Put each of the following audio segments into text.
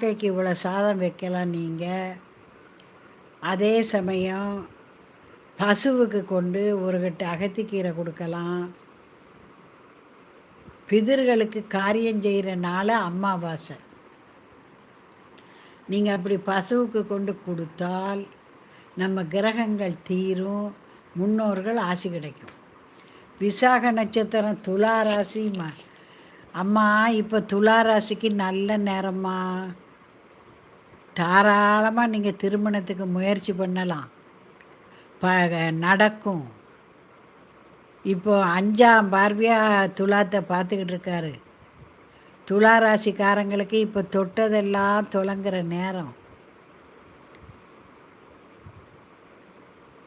வாழ்க்கைக்கு இவ்வளோ சாதம் வைக்கலாம் நீங்கள் அதே சமயம் பசுவுக்கு கொண்டு ஒரு கட்டு அகத்திக்கீரை கொடுக்கலாம். பிதர்களுக்கு காரியம் செய்கிற நாள் அம்மாவாசை நீங்கள் அப்படி பசுவுக்கு கொண்டு கொடுத்தால் நம்ம கிரகங்கள் தீரும் முன்னோர்கள் ஆசி கிடைக்கும். விசாக நட்சத்திரம் துலா ராசி அம்மா இப்போ துலா ராசிக்கு நல்ல நேரமா தாராளமாக நீங்கள் திருமணத்துக்கு முயற்சி பண்ணலாம். ப நடக்கும். இப்போ அஞ்சாம் பார்வையாக துலாத்தை பார்த்துக்கிட்டு இருக்காரு. துலா ராசிக்காரங்களுக்கு இப்போ தொட்டதெல்லாம் தொடங்குற நேரம்.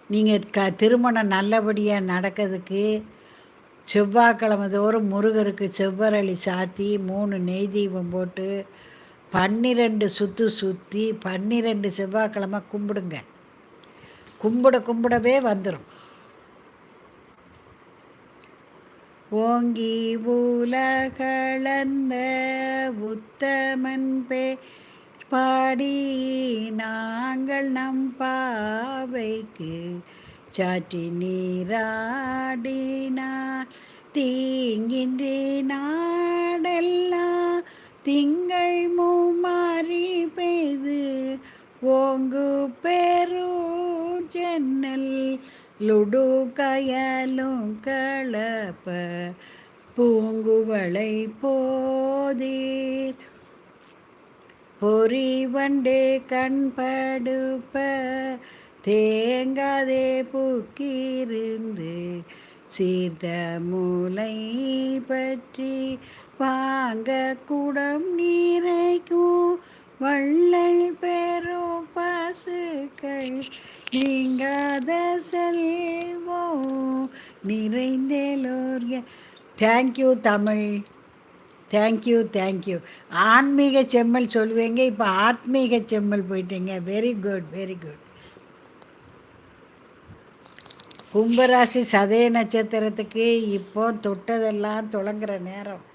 நீங்கள் க திருமணம் நல்லபடியாக நடக்கிறதுக்கு செவ்வாய்க்கிழமை தோறும் முருகருக்கு செவ்வரளி சாத்தி மூணு நெய் தீபம் போட்டு பன்னிரெண்டு சுற்று சுற்றி பன்னிரெண்டு செவ்வாய்க்கிழமை கும்பிடுங்க. கும்பிட கும்பிடவே வந்துடும் ஓங்கி கலந்த உத்தமன் பே பாடி நாங்கள் நம் பாவைக்கு சாற்றி நீராடினா தீங்கின்றி நாடெல்லாம் திங் ஜன்னல் லுடு கயலும் கலப்ப பூங்குவளை போதீர். பொறி வண்டே கண்படுப்ப தேங்காதே புக்கிருந்து சீர்த மூளை பற்றி வாங்க குடம் நீரைக்கும் வள்ளல் பெறும் வாழ்க்கை நீங்காத செல்வோ நிறைந்தேலோர் thank you Tamil. Thank you thank you ஆன்மீக செம்மல் சொல்லுவீங்க இப்போ ஆத்மீக செம்மல் போயிட்டீங்க. வெரி குட் வெரி குட் கும்பராசி சதய நட்சத்திரத்துக்கு இப்போ தொட்டதெல்லாம் தொடங்குற நேரம்.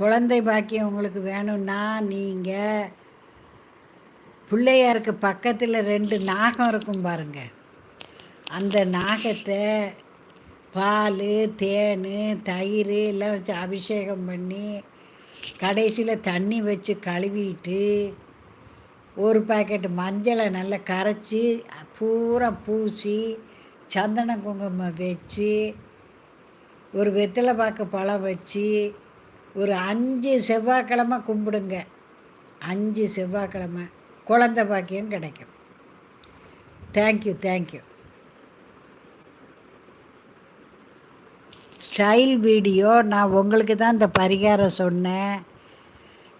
குழந்தை பாக்கியம் உங்களுக்கு வேணும்னா நீங்கள் பிள்ளையாருக்கு பக்கத்தில் ரெண்டு நாகம் இருக்கும் பாருங்க. அந்த நாகத்தை பால் தேன் தயிர் எல்லாம் வச்சு அபிஷேகம் பண்ணி கடைசியில் தண்ணி வச்சு கழுவிட்டு ஒரு பாக்கெட்டு மஞ்சளை நல்லா கரைச்சி பூரா பூசி சந்தன குங்குமம் வச்சு ஒரு வெத்தலை பாக்கு பழம் வச்சு ஒரு அஞ்சு செவ்வாய்க்கிழமை கும்பிடுங்க. அஞ்சு செவ்வாய்க்கிழமை. குழந்த பாக்கியம் கிடைக்கும். தேங்க்யூ தேங்க்யூ ஸ்டைல் வீடியோ நான் உங்களுக்கு தான் இந்த பரிகாரம் சொன்னேன்.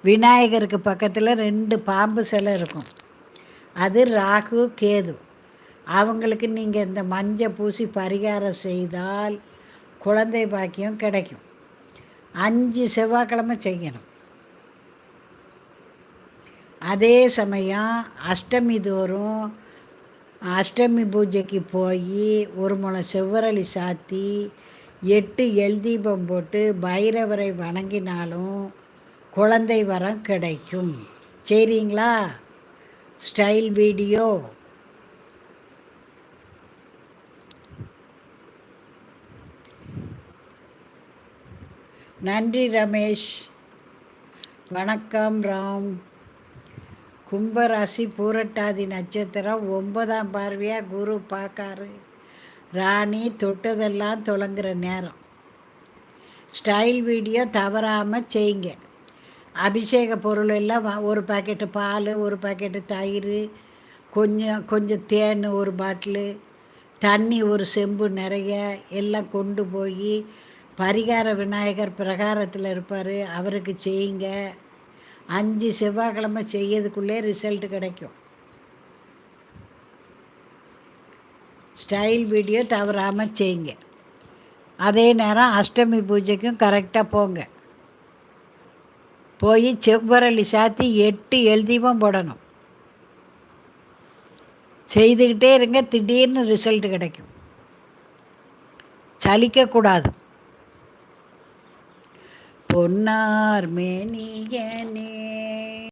விநாயகருக்கு பக்கத்தில் ரெண்டு பாம்பு சிலை இருக்கும். அது ராகு கேது. அவங்களுக்கு நீங்கள் இந்த மஞ்சள் பூசி பரிகாரம் செய்தால் குழந்தை பாக்கியம் கிடைக்கும். அஞ்சு செவ்வாய்க்கிழமை செய்யணும். அதே சமயம் அஷ்டமி தோறும் அஷ்டமி பூஜைக்கு போய் ஒரு முளம் செவ்வரளி சாத்தி எட்டு எல் தீபம் போட்டு பைரவரை வணங்கினாலும் குழந்தை வரம் கிடைக்கும். சரிங்களா? ஸ்டைல் வீடியோ நன்றி ரமேஷ். வணக்கம் ராம். கும்பராசி பூரட்டாதி நட்சத்திரம் ஒன்பதாம் பார்வையாக குரு பார்க்காரு. ராணி தொட்டதெல்லாம் தொடங்குற நேரம். ஸ்டைல் வீடியோ தவறாமல் செய்யுங்க. அபிஷேக பொருள் எல்லாம் ஒரு பாக்கெட்டு பால் ஒரு பாக்கெட்டு தயிர் கொஞ்சம் கொஞ்சம் தேன் ஒரு பாட்டிலு தண்ணி ஒரு செம்பு நிறைய எல்லாம் கொண்டு போய் பரிகார விநாயகர் பிரகாரத்தில் இருப்பார் அவருக்கு செய்யுங்க. அஞ்சு செவ்வாய்க்கிழமை செய்யறதுக்குள்ளே ரிசல்ட் கிடைக்கும். ஸ்டைல் வீடியோ தவறாமல் செய்யுங்க. அதே நேரம் அஷ்டமி பூஜைக்கும் கரெக்டாக போங்க. போய் செவ்வரளி சாத்தி எட்டு எழுதியும் போடணும். செய்துக்கிட்டே இருங்க திடீர்னு ரிசல்ட் கிடைக்கும். சலிக்கக்கூடாது. பொன்னார் மேனியனே.